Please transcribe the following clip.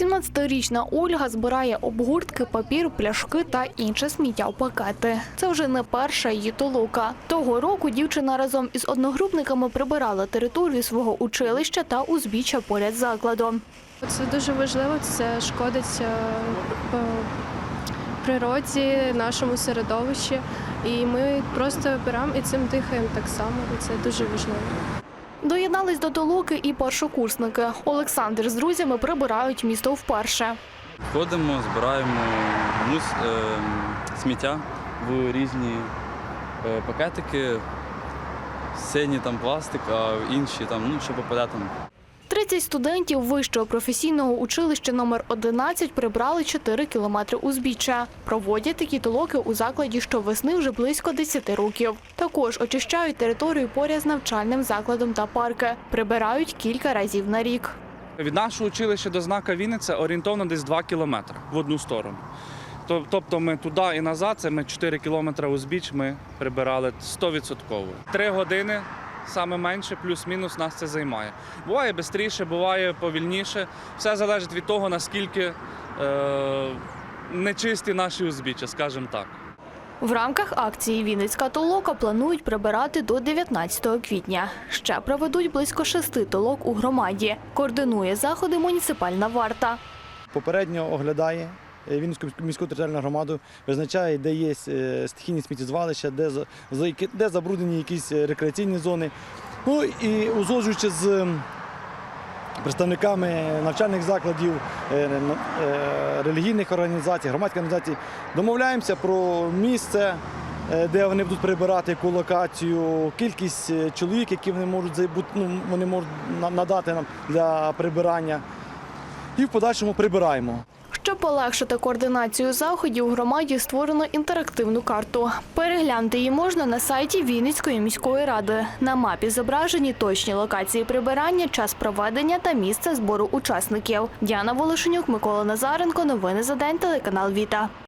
17-річна Ольга збирає обгортки, папір, пляшки та інше сміття в пакети. Це вже не перша її толока. Того року дівчина разом із одногрупниками прибирала територію свого училища та узбіччя поряд закладом. Це дуже важливо, це шкодить е, природі, нашому середовищі. І ми просто беремо і цим дихаємо так само. І це дуже важливо. Доєднались до толоки і першокурсники. Олександр з друзями прибирають місто вперше. Ходимо, збираємо мус, е, сміття в різні е, пакетики, сині там пластик, а інші там, ну, що попаде там. 30 студентів вищого професійного училища номер 11 прибрали 4 кілометри узбіччя. Проводять такі толоки у закладі щовесни вже близько 10 років. Також очищають територію поряд з навчальним закладом та парки. Прибирають кілька разів на рік. Від нашого училища до знака Вінниця орієнтовно десь 2 кілометри в одну сторону. Тобто ми туди і назад, це ми 4 кілометри узбіч ми прибирали 100%. Три години саме менше, плюс-мінус нас це займає. Буває швидше, буває повільніше. Все залежить від того, наскільки е, нечисті наші узбіччя, скажімо так. В рамках акції Вінницька толока планують прибирати до 19 квітня. Ще проведуть близько шести толок у громаді. Координує заходи муніципальна варта. попередньо оглядає Вінницьку міську територіальну громаду, визначає, де є е, стихійні сміттєзвалища, де, де забруднені якісь е, рекреаційні зони. Ну і узгоджуючи з представниками навчальних закладів, е, е, релігійних організацій, громадських організацій, домовляємося про місце. е, Де вони будуть прибирати яку локацію, кількість е, чоловік, які вони можуть ну, вони можуть надати нам для прибирання, і в подальшому прибираємо. Щоб полегшити координацію заходів, у громаді створено інтерактивну карту. Переглянути її можна на сайті Вінницької міської ради. На мапі зображені точні локації прибирання, час проведення та місце збору учасників. Діана Волошенюк, Микола Назаренко. Новини за день. Телеканал Віта.